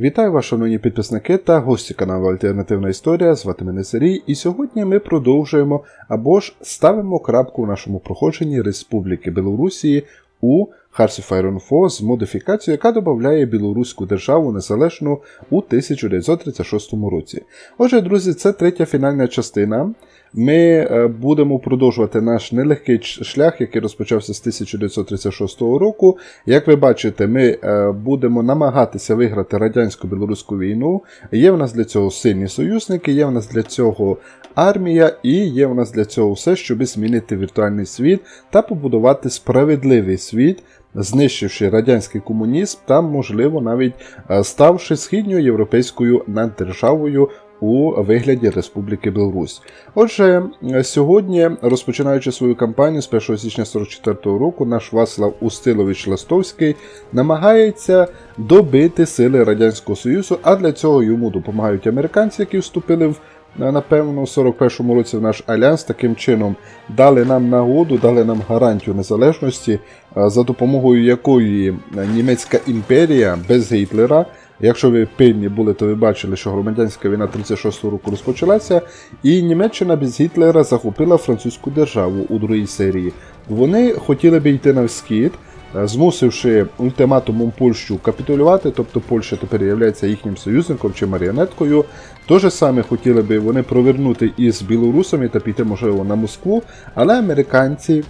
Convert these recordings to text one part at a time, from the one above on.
Вітаю вас, шановні підписники та гості каналу Альтернативна Історія. Звати мене Сергій, і сьогодні ми продовжуємо або ж ставимо крапку в нашому проходженні Республіки Білорусі у Hearts of Iron 4 з модифікацією, яка додає білоруську державу незалежну у 1936 році. Отже, друзі, це третя фінальна частина. Ми е, будемо продовжувати наш нелегкий шлях, який розпочався з 1936 року. Як ви бачите, ми е, будемо намагатися виграти радянсько-білоруську війну. Є в нас для цього сильні союзники, є в нас для цього армія, і є в нас для цього все, щоб змінити віртуальний світ та побудувати справедливий світ. Знищивши радянський комунізм та, можливо, навіть е, ставши східньою європейською наддержавою у вигляді Республіки Білорусь. Отже, сьогодні, розпочинаючи свою кампанію з 1 січня 1944 року, наш Васлав Устилович Ластовський намагається добити сили Радянського Союзу, а для цього йому допомагають американці, які вступили в. Напевно, у 41-му році в наш альянс таким чином дали нам нагоду, дали нам гарантію незалежності, за допомогою якої німецька імперія без Гітлера Якщо ви пильні були, то ви бачили, що громадянська війна 36-го року розпочалася, і Німеччина без Гітлера захопила французьку державу у другій серії. Вони хотіли би йти на схід, е, змусивши ультиматумом Польщу капітулювати, тобто Польща тепер є їхнім союзником чи маріонеткою. То же саме хотіли би вони провернути із білорусами та піти, можливо, на Москву, але американці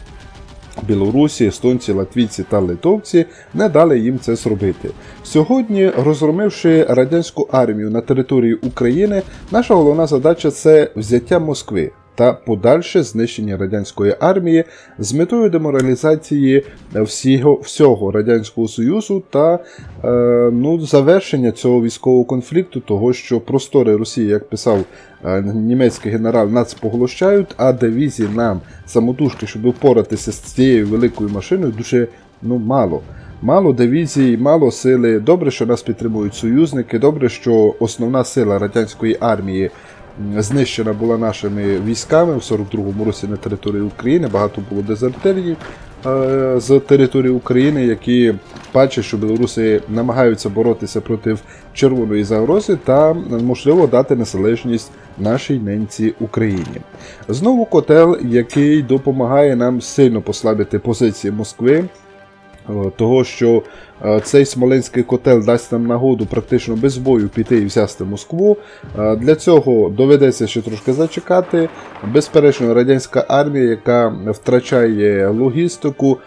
Білорусі, естонці, латвійці та литовці не дали їм це зробити. Сьогодні, розгромивши радянську армію на території України, наша головна задача це взяття Москви та подальше знищення радянської армії з метою деморалізації всього, всього радянського союзу та е, ну, завершення цього військового конфлікту, того що простори Росії, як писав е, німецький генерал, нас поглощають, а дивізій нам самотужки, щоб впоратися з цією великою машиною, дуже ну, мало. Мало дивізій, мало сили. Добре, що нас підтримують союзники. Добре, що основна сила радянської армії знищена була нашими військами в 42-му році на території України. Багато було дезертирів е, з території України, які бачать, що білоруси намагаються боротися проти червоної загрози та можливо дати незалежність нашій ненці Україні. Знову котел, який допомагає нам сильно послабити позиції Москви. Е, Того, що е, цей смоленський котел дасть нам нагоду практично без бою піти і взяти Москву. Е, Для цього доведеться ще трошки зачекати. Безперечно, радянська армія, яка втрачає логістику,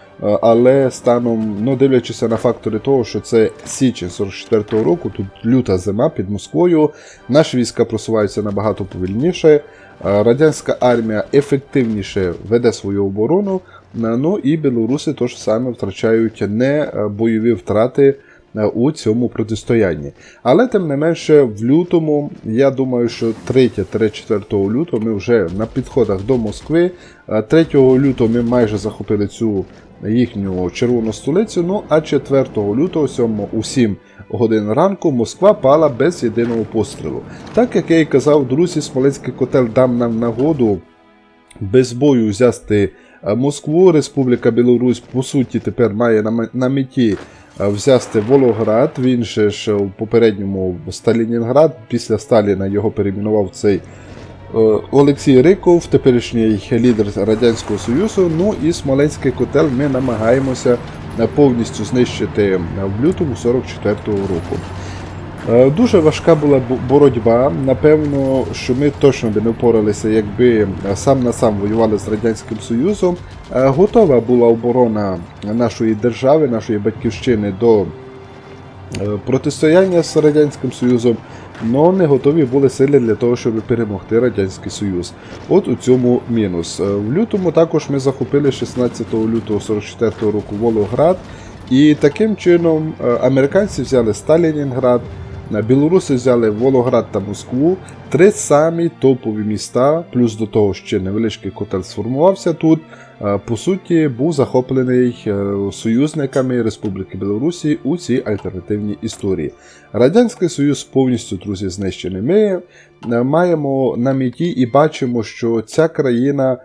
але станом, ну дивлячись на фактори того, що це січень 44-го року, тут люта зима під Москвою, наші війська просуваються набагато повільніше. Радянська армія ефективніше веде свою оборону. Е, Ну і білоруси теж саме втрачають не е, бойові втрати е, у цьому протистоянні. Але тим не менше, в лютому, я думаю, що 3-4 лютого ми вже на підходах до Москви. Е, 3 лютого ми майже захопили цю їхню червону столицю. Ну а 4 лютого, 7 у 7 годин ранку, Москва пала без єдиного пострілу. Так як я і казав, друзі, Смоленський котел дам нам нагоду без бою взяти Москву. Республіка Білорусь, по суті, тепер має на меті е, взяти Волоград. Він же ж у попередньому Сталінінград. Після Сталіна його перейменував цей е, Олексій Риков, теперішній лідер Радянського Союзу. Ну і Смоленський котел ми намагаємося е, повністю знищити е, в лютому 44-го року. Е, Дуже важка була боротьба. Напевно, що ми точно би не впоралися, якби е, сам на сам воювали з Радянським Союзом. Е, Готова була оборона нашої держави, нашої батьківщини до протистояння з Радянським Союзом, але не готові були сили для того, щоб перемогти Радянський Союз. От у цьому мінус. В лютому також ми захопили 16 лютого 44 року Волоград. І таким чином американці взяли Сталінінград, е, білоруси взяли Волоград та Москву, три самі топові міста, плюс до того ще невеличкий котел сформувався тут. е, По суті, був захоплений е, союзниками Республіки Білорусі у цій альтернативній історії. Радянський Союз повністю друзі знищений. Ми е, маємо на меті і бачимо, що ця країна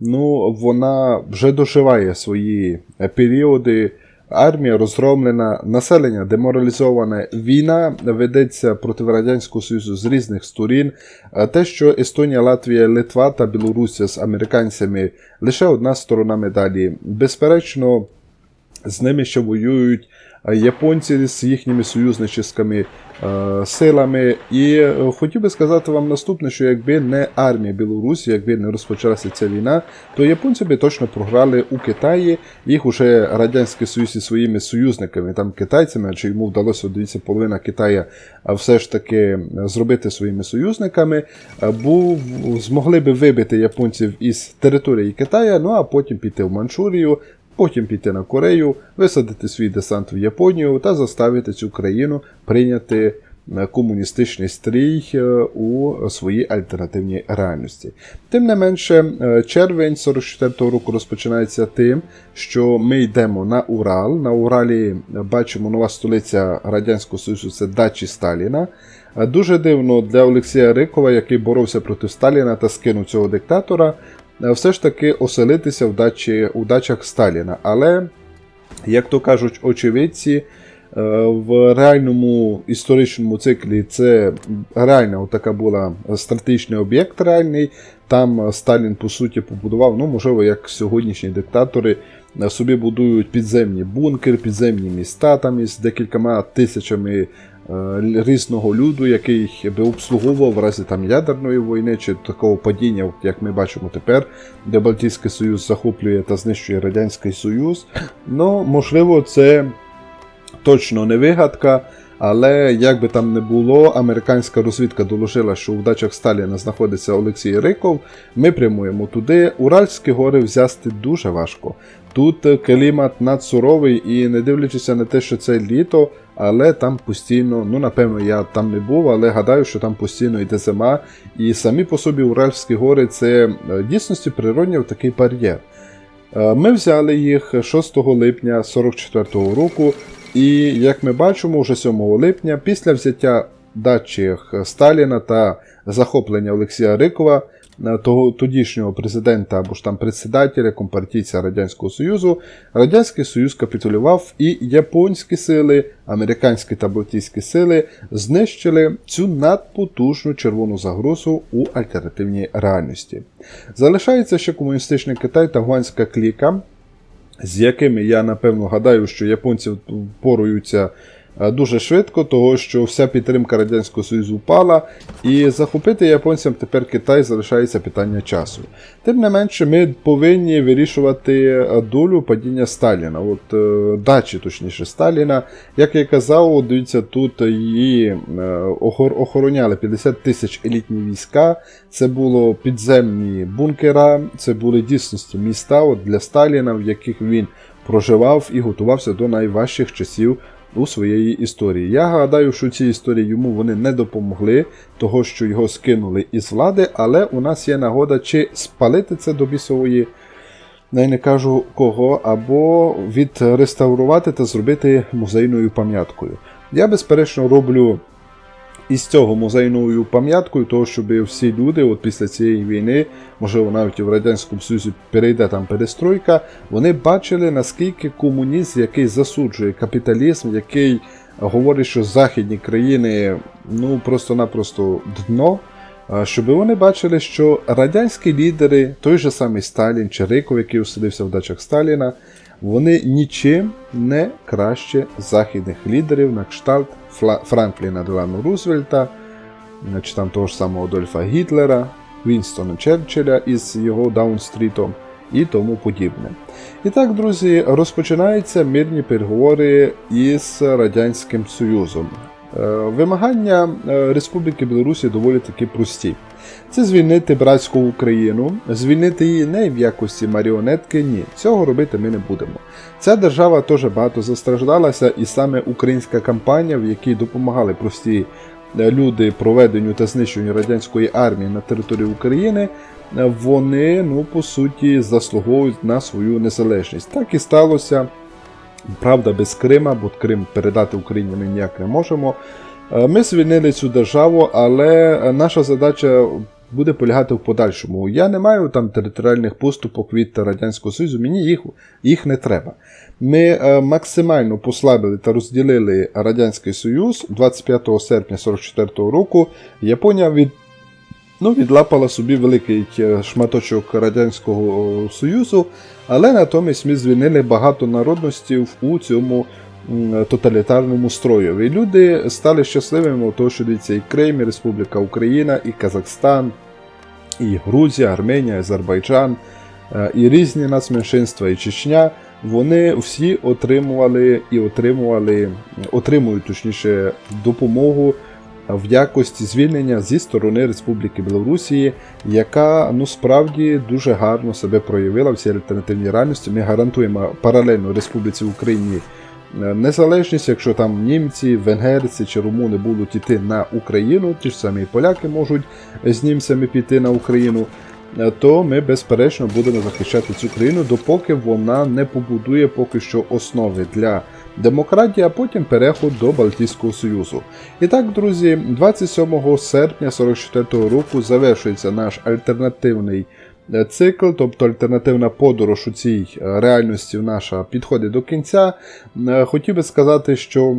ну, вона вже доживає свої періоди армія розгромлена, населення деморалізоване, війна ведеться проти Радянського Союзу з різних сторін. Те, що Естонія, Латвія, Литва та Білорусія з американцями лише одна сторона медалі. Безперечно, з ними ще воюють японці з їхніми союзничськими е, силами. І е, хотів би сказати вам наступне, що якби не армія Білорусі, якби не розпочалася ця війна, то японці би точно програли у Китаї. Їх уже Радянський Союз із своїми союзниками, там китайцями, адже йому вдалося дивіться, половина Китая все ж таки зробити своїми союзниками, е, був, змогли би вибити японців із території Китая, ну а потім піти в Манчурію, потім піти на Корею, висадити свій десант в Японію та заставити цю країну прийняти е, комуністичний стрій е, у своїй альтернативній реальності. Тим не менше, е, червень 44-го року розпочинається тим, що ми йдемо на Урал. На Уралі бачимо нова столиця Радянського Союзу це дачі Сталіна. Дуже дивно для Олексія Рикова, який боровся проти Сталіна та скинув цього диктатора, все ж таки оселитися в, дачі, у дачах Сталіна. Але, як то кажуть очевидці, е, в реальному історичному циклі це реальна така була стратегічний об'єкт реальний. Там Сталін, по суті, побудував, ну, можливо, як сьогоднішні диктатори е, собі будують підземні бункери, підземні міста там із декількома тисячами е, різного люду, який би обслуговував в разі там ядерної війни чи такого падіння, як ми бачимо тепер, де Балтійський Союз захоплює та знищує Радянський Союз. Ну, можливо, це точно не вигадка. Але як би там не було, американська розвідка доложила, що в дачах Сталіна знаходиться Олексій Риков. Ми прямуємо туди. Уральські гори взяти дуже важко. Тут клімат надсуровий і не дивлячись на те, що це літо, але там постійно, ну напевно, я там не був, але гадаю, що там постійно йде зима. І самі по собі Уральські гори це е, дійсності природній такий бар'єр. Е, Ми взяли їх 6 липня 44-го року, і як ми бачимо, вже 7 липня, після взяття дачі Сталіна та захоплення Олексія Рикова, е, того тодішнього президента або ж там председателя, компартійця Радянського Союзу, Радянський Союз капітулював, і японські сили, американські та балтійські сили знищили цю надпотужну червону загрозу у альтернативній реальності. Залишається ще комуністичний Китай та гуанська кліка, з якими я напевно гадаю, що японці впоруються е, дуже швидко, того що вся підтримка Радянського Союзу впала, і захопити японцям тепер Китай залишається питання часу. Тим не менше, ми повинні вирішувати е, долю падіння Сталіна, от е, дачі, точніше, Сталіна. Як я казав, дивіться, тут її е, охороняли 50 тисяч елітні війська. Це було підземні бункера, це були дійсності міста от для Сталіна, в яких він проживав і готувався до найважчих часів у своєї історії. Я гадаю, що ці історії йому вони не допомогли, того що його скинули із влади, але у нас є нагода чи спалити це до бісової. Я не кажу кого, або відреставрувати та зробити музейною пам'яткою. Я, безперечно, роблю із цього музейною пам'яткою, того, щоб всі люди, от після цієї війни, можливо, навіть і в Радянському Союзі перейде там перестройка, вони бачили, наскільки комунізм, який засуджує капіталізм, який говорить, що західні країни ну просто-напросто дно. Щоб вони бачили, що радянські лідери, той же самий Сталін чи Риков, який усидився в дачах Сталіна, вони нічим не краще західних лідерів на кшталт Фла- Франкліна Делану Рузвельта, чи там того ж самого Адольфа Гітлера, Вінстона Черчилля із його Даунстрітом і тому подібне. І так, друзі, розпочинаються мирні переговори із Радянським Союзом. Е, Вимагання е, Республіки Білорусі доволі таки прості. Це звільнити братську Україну, звільнити її не в якості маріонетки, ні. Цього робити ми не будемо. Ця держава теж багато застраждалася, і саме українська кампанія, в якій допомагали прості е, люди проведенню та знищенню радянської армії на території України, вони, ну, по суті, заслуговують на свою незалежність. Так і сталося. Правда, без Крима, бо Крим передати Україні ми ніяк не можемо. Е, Ми звільнили цю державу, але наша задача буде полягати в подальшому. Я не маю там територіальних поступок від Радянського Союзу, мені їх, їх не треба. Ми е, максимально послабили та розділили Радянський Союз 25 серпня 1944 року. Японія від, ну, відлапала собі великий е, шматочок Радянського Союзу, але натомість ми звільнили багато народностей у цьому тоталітарному строю. І люди стали щасливими, тому що дивіться, і Крим, і Республіка Україна, і Казахстан, і Грузія, Арменія, Азербайджан, е, і різні нацменшинства, і Чечня. Вони всі отримували і отримували, отримують точніше допомогу в якості звільнення зі сторони Республіки Білорусі, яка ну справді дуже гарно себе проявила в цій альтернативній реальності. Ми гарантуємо паралельно Республіці Україні е, незалежність, якщо там німці, венгерці чи румуни будуть йти на Україну, ті ж самі поляки можуть з німцями піти на Україну. е, То ми безперечно будемо захищати цю країну, допоки вона не побудує поки що основи для демократії, а потім переход до Балтійського Союзу. І так, друзі, 27 серпня 44 року завершується наш альтернативний е, цикл, тобто альтернативна подорож у цій е, реальності наша підходить до кінця. Е, Хотів би сказати, що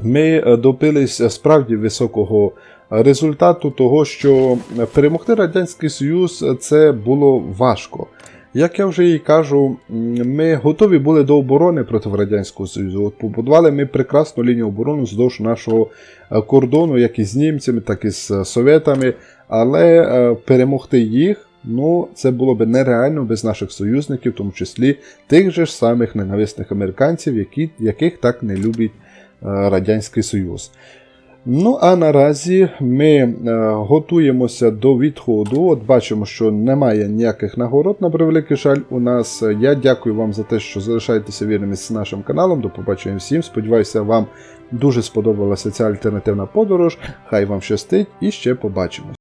ми добились справді високого результату того, що перемогти Радянський Союз це було важко. Як я вже і кажу, ми готові були до оборони проти Радянського Союзу. От побудували ми прекрасну лінію оборони вздовж нашого е, кордону, як із німцями, так і з е, совєтами, але е, перемогти їх. Ну, це було б нереально без наших союзників, в тому числі тих же ж самих ненависних американців, які, яких так не любить Радянський Союз. Ну, а наразі ми е, готуємося до відходу. От бачимо, що немає ніяких нагород на превеликий жаль у нас. Я дякую вам за те, що залишаєтеся вірними з нашим каналом. До побачення всім. Сподіваюся, вам дуже сподобалася ця альтернативна подорож. Хай вам щастить і ще побачимось.